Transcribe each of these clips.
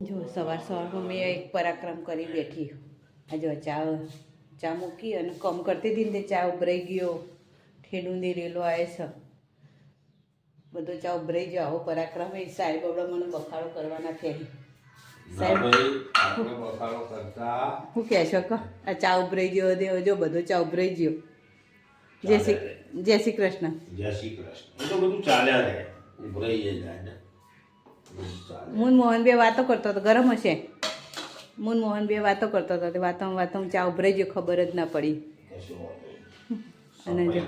જો સવાર સવારમાં મેં એક પરાક્રમ કરી બેઠી. આ જો ચા ચા મૂકી અને કમ કરતી હતી ને તે ચા ઉભરાઈ ગયો. ઠેડુંદી રેલો આવે છે. બધો ચા ઉભરાઈ ગયો. આવો પરાક્રમ એ સાહેબ આપણે મને બફાળો કરવાના છે. શું કહે છો કહો આ ચા ઉભરાઈ ગયો દેવો જો બધો ચા ઉભરાઈ ગયો. જય શ્રી જય શ્રી કૃષ્ણ. જય શ્રી કૃષ્ણ. એ તો બધું ચાલ્યા રહે. ઉભરાઈ જાય મુન મોહન બે વાતો કરતો હતો ગરમ હશે? મુન મોહન બે વાતો કરતો હતો તે વાતોમાં વાતોમાં ચા ઉભરાઈ ગયો ખબર જ ના પડી. અને જો-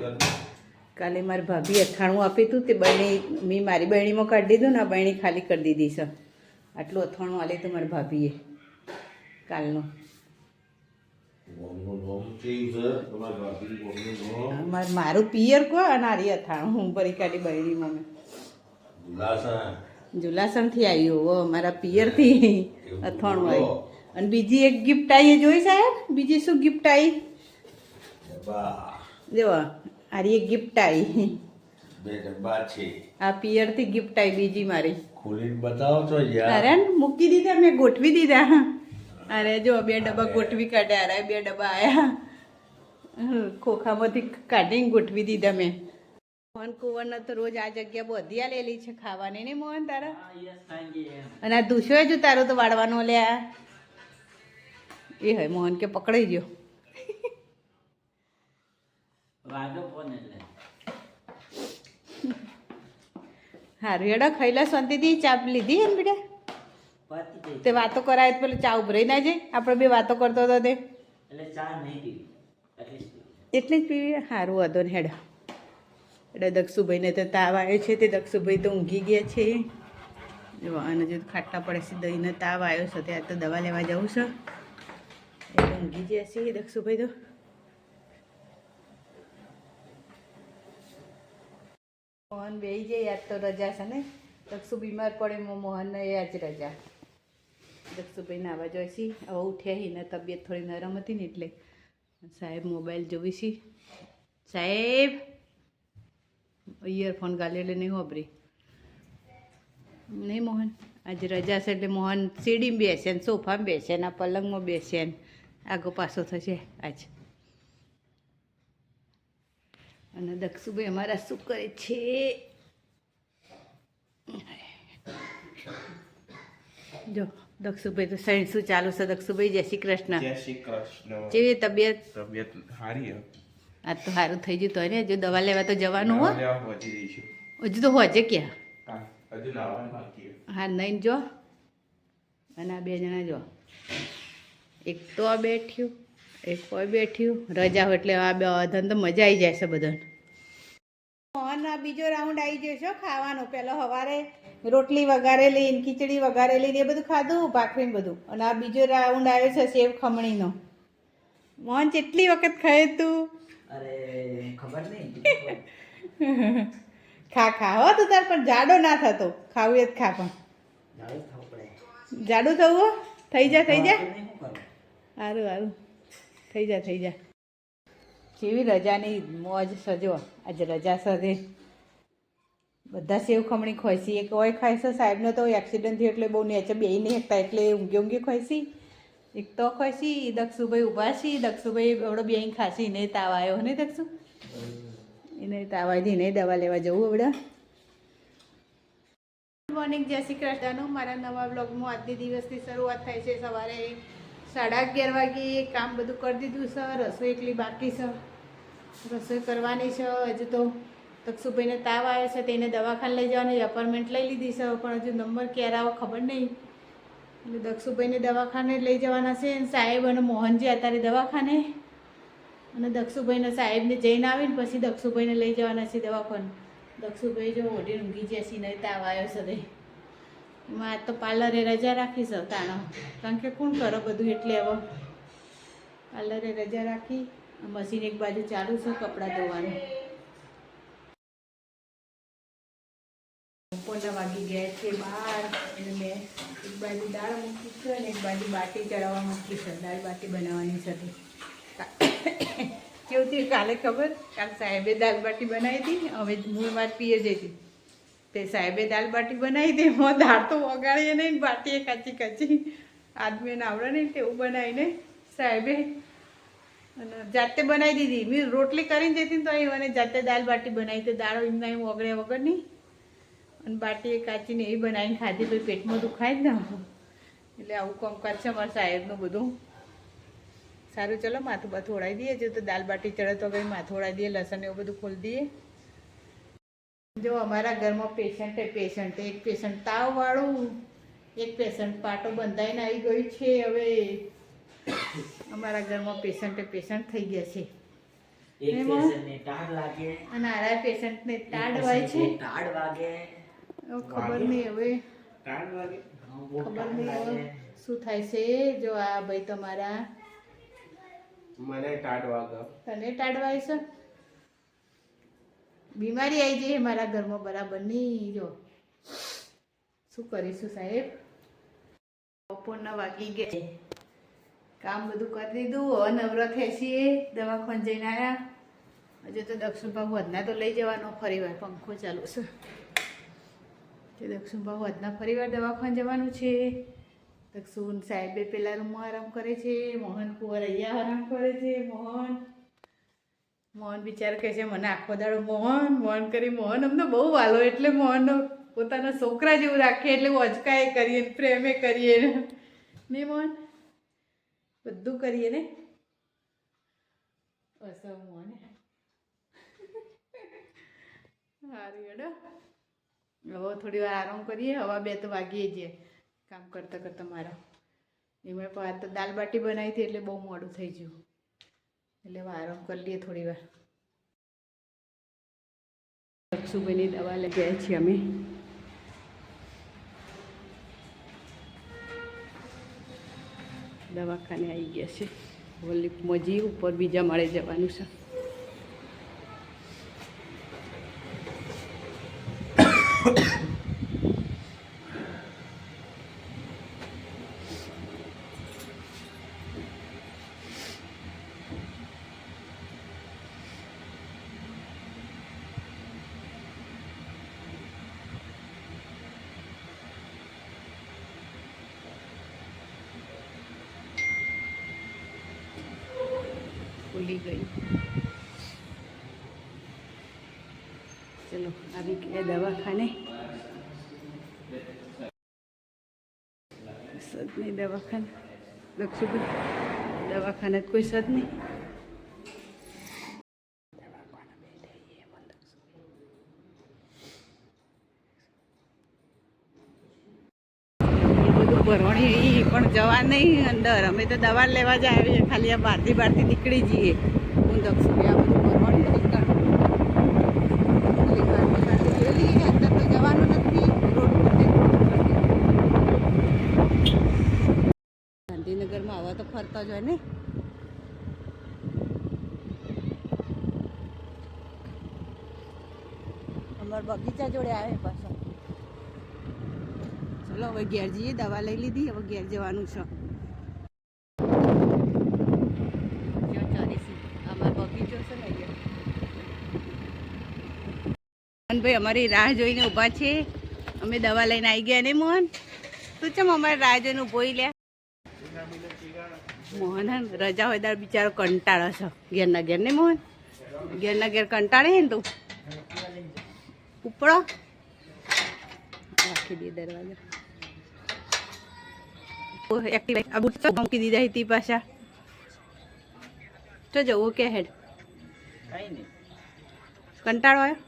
કાલે મારી ભાભી અથાણું આપ્યું હતું તે બહેણી મેં મારી બહેણીમાં કાઢી દીધું ને આ બહેણી ખાલી કરી દીધી છે. આટલું અથાણું આલે હતું મારી ભાભીએ. કાલનું. માર પિયર કો અને આરી અથાણું. હું ભરી કાઢી બહેણીમાં મેં. જુલાસણથી આવ્યું હો મારા પિયરથી અથાણું આવ્યું. અને બીજી એક ગિફ્ટ આવી જોઈ સાહેબ? બીજી શું ગિફ્ટ આવી જો આરી એક ગિફ્ટ આવી બે ડબ્બા છે. આ પિયરથી ગિફ્ટ આવી બીજી મારી. ખોલીને બતાવો તો યાર. અરે મૂકી દીધા મેં ગોઠવી દીધા. અરે જો બે ડબ્બા ગોઠવી કાઢ્યા અરે બે ડબ્બા આયા. ખોખામાંથી કાઢીને ગોઠવી દીધા મેં. મોહન કુંવરને તો રોજ આ જગ્યા બધી લેલી છે ખાવાની નહીં મોહન તારા? અને આ દુશો જ તારો તો વાળવાનો લ્યા એ હોય મોહન કે પકડાઈ ગયો. હારું હેડો ખાઈલા શાંતિથી ચા લીધી એમ ને બેટા? તે વાતો કરાય પેલું ચા ઉભરાઈ ના જાય? આપણે બે વાતો કરતો હતો તે. એટલે જ પીવી? સારું હતો ને હેડ. એટલે દક્ષુભાઈને તો તાવ આવ્યો છે તે દક્ષુભાઈ તો ઊંઘી ગયા છે. જો અને જો ખાટા પડે છે, દહીંને તાવ આવ્યો છે ત્યાં તો દવા લેવા જવું છે. એટલે ઊંઘી ગયા છે દક્ષુભાઈ તો. મોહન બેહી જાય યાદ તો રજા છે ને? દક્ષુ બીમાર પડે મોહનને એ આજ રજા. દક્ષુભાઈ નાવા જોઈએ છે. હવે ઉઠ્યા હી, ને તબિયત થોડી નરમ હતી ને એટલે સાહેબ મોબાઈલ જોવી છે. સાહેબ! ઇયરફોન ગાલે એટલે નહીં વાપરી નહીં મોહન આજે રજા છે એટલે મોહન સીડીમાં બેસે ને સોફામાં બેસે ને આ પલંગમાં બેસે ને આગો પાછો થશે આજ. અને દક્ષુભાઈ અમારા શું કરે છે. જો દક્ષુભાઈ તો સાયન્સ શું ચાલુ છે? દક્ષુભાઈ જય શ્રી કૃષ્ણ. જય શ્રી કૃષ્ણ. કેવી તબિયત? તબિયત સારી. આ તો સારું થઈ ગયું તો ને હજુ દવા લેવા તો જવાનું હો. લેવા હજુ તો હોજે ક્યાં? હા નહીં જો. અને આ બે જણા જો. એક તો આ બેઠ્યું એક કોઈ બેઠ્યું. રજા હોય એટલે આ બે અધન તો મજા આવી જાય છે બધાને. મોહન આ બીજો રાઉન્ડ આવી છે ખાવાનો. પહેલો સવારે રોટલી વઘારેલી ને ખીચડી વઘારેલી એ બધું ખાધું ભાખરીને બધું. અને આ બીજો રાઉન્ડ આવ્યો છે સેવ ખમણીનો. મોહન કેટલી વખત ખાય તું? ખબર નહીં. ખા ખા. હો તો તાર પણ જાડો ના થતો. ખાવું એ જ ખા પણ. જાડું થવું હો? થઈ જા થઈ જા? સારું સારું થઈ જા થઈ જા. કેવી રજાની મોજ સજો. આજે રજા સાથે બધા સેવ ખમણી ખોઈસી એક હોય ખાઈશ સાહેબનો તો એક્સિડન્ટ થયો એટલે બહુ નેચે બે નહીં શકતા એટલે ઊંઘી ઊંઘી ખોઈસી એક તો ખસી દક્ષુભાઈ ઊભા છી દક્ષુભાઈ એવડો બે ખાસી એને તાવ આવ્યો ને દક્ષુ? એને તાવ આવી એને દવા લેવા જવું હવે ગુડ મોર્નિંગ જય શ્રી કૃષ્ણનું. મારા નવા બ્લોગમાં આજની દિવસની શરૂઆત થાય છે. સવારે સાડા અગિયાર વાગે કામ બધું કરી દીધું છે રસોઈ એકલી બાકી છે રસોઈ કરવાની છે, હજુ તો દક્ષુભાઈને તાવ આવ્યો છે તેને દવાખાને લઈ જવાની અપોઇન્ટમેન્ટ લઈ લીધી છે પણ હજુ નંબર ક્યારે આવો ખબર નહીં. એટલે દક્ષુભાઈને દવાખાને લઈ જવાના છે સાહેબ અને મોહનજી અત્યારે દવાખાને. અને દક્ષુભાઈને સાહેબને જઈને આવીને પછી દક્ષુભાઈને લઈ જવાના છે દવાખાને. દક્ષુભાઈ જો ઓઢી ઊંઘી જાય છે, નહીં તાવ આવ્યો તે એમાં આજ તો પાર્લરે રજા રાખી છે તાણો કારણ કે કોણ કરો બધું એટલે હવે પાર્લરે રજા રાખી મશીન એક બાજુ ચાલુ છે કપડાં ધોવાનું. બપોરના વાગી ગયા છે બાર અને મેં એક બાજુ દાળ મૂકી છે અને એક બાજુ બાટી ચડાવવા મૂકી છે. દાળ બાટી બનાવવાની છે કેવું થયું કાલે ખબર? કાલ સાહેબે દાળ બાટી બનાવી હતી. હવે હું મારી પીએ જઈતી તે સાહેબે દાળ બાટી બનાવી હતી. એમાં દાળ તો વગાડીએ નહીં, બાટીએ કાચી કાચી. આદમીને આવડે નહીં તેવું બનાવીને સાહેબે અને જાતે બનાવી દીધી. મેં રોટલી કરીને જતી તો અહીં મને જાતે દાળ બાટી બનાવી તો દાળ એમના એમ ઓગળ્યા વગર નહીં. અને બાટી એ કાચીને એ બનાવીને ખાધી પછી પેટમાં દુખાય જ ને એટલે આવું કામકાજ છે અમારા સાહેબનું બધું. સારું ચલો માથું બાથું ઓળાવી દઈએ. જો તો દાલ બાટી ચડે તો ભાઈ માથું ઓળાવી દઈએ લસણ એવું બધું ખોલી દઈએ. જો અમારા ઘરમાં પેશન્ટ એ પેશન્ટ એક પેશન્ટ તાવવાળું એક પેશન્ટ પાટો બંધાઈને આવી ગયું છે હવે. અમારા ઘરમાં પેશન્ટ એ પેશન્ટ થઈ ગયા છે. એક પેશન્ટને ટાઢ લાગે અને આરા પેશન્ટને ને તાડ હોય છે. ટાઢ વાગે. ખબર નહીં હવે. ખબર નહીં હવે શું થાય છે જો આ ભાઈ તમારા. મને ટાળ ગયો તને ટાળવાય છે? બીમારી આવી જઈએ મારા ઘરમાં બરાબર નહીં જો. શું કરીશું સાહેબ? બપોરના વાગી ગયા કામ બધું કરી દીધું નવરા થઈ છીએ દવાખાને જઈને આવ્યા હજુ તો દક્ષિણ ભાગ વધના તો લઈ જવાનો ફરી વાર પંખો ચાલુ છે. તે દક્ષુણ વધના ફરી વાર દવાખાને જવાનું છે. દક્ષુન સાહેબે પેલા રૂમમાં આરામ કરે છે, મોહન કુંવર અહીંયા આરામ કરે છે. મોહન મોહન બિચારો કહે છે, મને આખો દાડો મોહન મોહન કરી મોહન અમને બહુ વાલો એટલે મોહનનો પોતાના છોકરા જેવું રાખીએ એટલે વચકાએ કરીએ પ્રેમે કરીએ ને. મોહન? બધું કરીએ ને? અસર મોહન. સારું હેડો. હવે થોડી વાર આરામ કરીએ, હવા બે તો વાગીએ જઈએ કામ કરતાં કરતાં મારા. એમાં પણ આ તો દાલ બાટી બનાવી હતી એટલે બહુ મોડું થઈ ગયું. એટલે હવે આરામ કરી લઈએ થોડી વાર. લક્ષુભાઈની દવા લઈ ગયા છીએ અમે. દવાખાને આવી ગયા છે. વલ્લી મજી ઉપર બીજા માળે જવાનું છે. ખુલી ગઈ. ચલો આવી ગયા દવાખાને. સદ નહીં દવાખાને. લખશું દવાખાને કોઈ સદ નહીં દવાખાને બેઠા છીએ એમાં દક્ષુભાઈ. બધું ભરવાણી એ પણ જવા નહીં, અંદર. અમે તો દવા લેવા જ આવીએ ખાલી આ બહારથી બહારથી નીકળી જઈએ. હું દક્ષુભાઈ આ બધું ગાંધીનગરમાં આવા તો ફરતા જ હોય ને. અમારા બગીચા જોડે આવે પાછો ચલો હવે ઘેર જઈએ દવા લઈ લીધી હવે ઘેર જવાનું છે. અમારો ભાઈ અમારી રાહ જોઈને ઊભા છે. અમે દવા લઈને આવી ગયા ને મોહન? તું ચમ અમારે રાહ જોઈને ઊભો લે. મોહન રજા હોય તાર બિચારો કંટાળો છે. ઘેરના ઘેર ને મોહન? ઘેરના ઘેર કંટાળે ને તું? ઉપડો. રાખી દે દરવાજા. એક્ટિવ આ બુટ તો મૂકી દીધા હતી પાછા. તો જવું કે હેડ. કંટાળો આવ્યો?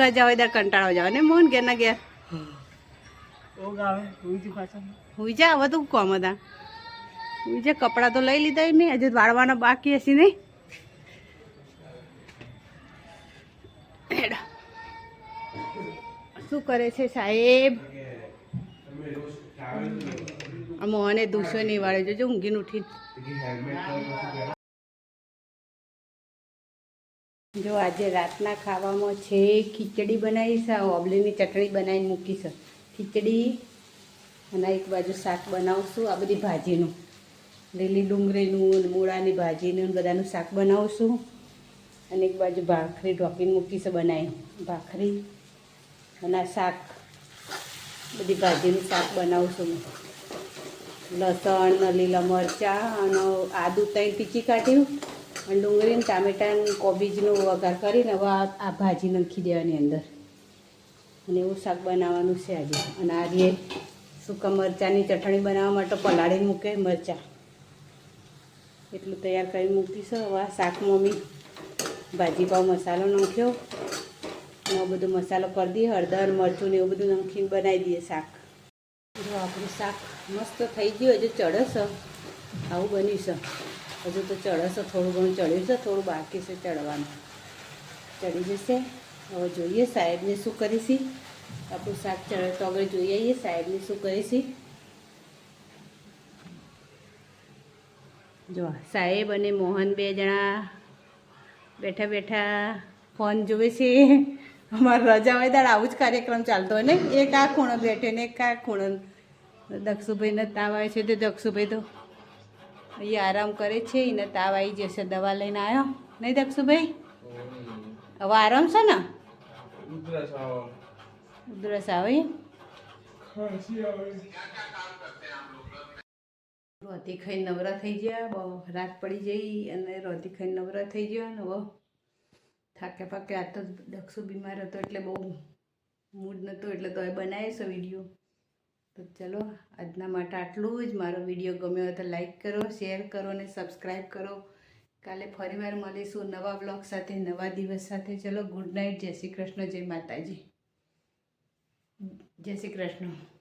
રજા હોય ત્યારે કંટાળો જાવ. ને મોહન ઘેરના ઘેર? હુઈ જા હવે તું કોમ હતા? હુઈ જા કપડાં તો લઈ લીધા નહીં હજુ વાળવાના બાકી હશે નહીં. શું કરે છે સાહેબ? મોહને દુસો નહીં વાળે જોજો ઊંઘીને ઉઠી. જો આજે રાતના ખાવામાં છે, ખીચડી બનાવી છે ઓબલીની ચટણી બનાવીને મૂકી છે ખીચડી અને એક બાજુ શાક બનાવશું, આ બધી ભાજીનું. લીલી ડુંગળીનું મૂળાની ભાજીનું બધાનું શાક બનાવશું. અને એક બાજુ ભાખરી ઢોકીને મૂકી છે બનાવી. ભાખરી અને શાક, બધી ભાજીનું શાક બનાવું છું હું લસણ લીલા મરચાં અને આદું ત્રણ પીચી કાઢ્યું અને ડુંગળીને ટામેટાને કોબીજનો વઘાર કરીને હવે આ ભાજી નાખી દેવાની અંદર. અને એવું શાક બનાવવાનું છે આજે. અને આજે સૂકા મરચાંની ચટણી બનાવવા માટે પલાળી મૂકે મરચાં. એટલું તૈયાર કરી મૂકીશું હવે શાક મમ્મી ભાજી પાવ મસાલો નાખ્યો. અને બધો મસાલો કરી દઈએ, હળદર, મરચું ને એવું બધું નાખીને બનાવી દઈએ શાક. જો આપણું શાક મસ્ત થઈ ગયું, હજુ ચડસ આવું બન્યું છે. હજુ તો ચડસ થોડું ઘણું ચડ્યું છે, થોડું બાકી છે ચડવાનું. ચડી જશે. હવે જોઈએ સાહેબને શું કરીશી. આપણું શાક ચડે તો આગળ જોઈ આવીએ સાહેબને શું કરીશી. જો, સાહેબ અને મોહન બે જણા બેઠા બેઠા ફોન જોવે છે. અમારે રજા હોય ત્યારે આવું જ કાર્યક્રમ ચાલતો હોય. ને એક આ ખૂણો બેઠે ને એક આ ખૂણો દક્ષુભાઈને તાવ આવે છે. તો દક્ષુભાઈ તો એ આરામ કરે છે. એને તાવ આવી જશે. દવા લઈને આવ્યો. નહીં દક્ષુભાઈ? હવે આરામ છે ને? ઉધરસ આવે. રોતી ખાઈ નવરા થઈ ગયા. બહુ રાત પડી જઈ અને રોતી ખાઈ નવરા થઈ ગયા. ને હવે થાકે પાકે આ તો દક્ષુ બીમાર હતો એટલે બહુ મૂડ નહોતો એટલે તો એ બનાવીશો વીડિયો તો ચલો, આજના માટે આટલું જ. મારો વીડિયો ગમ્યો હોય તો લાઈક કરો શેર કરો અને સબસ્ક્રાઈબ કરો. કાલે ફરીવાર મળીશું નવા બ્લોગ સાથે, નવા દિવસ સાથે. ચલો ગુડ નાઇટ જય શ્રી કૃષ્ણ. જય માતાજી. જય શ્રી કૃષ્ણ.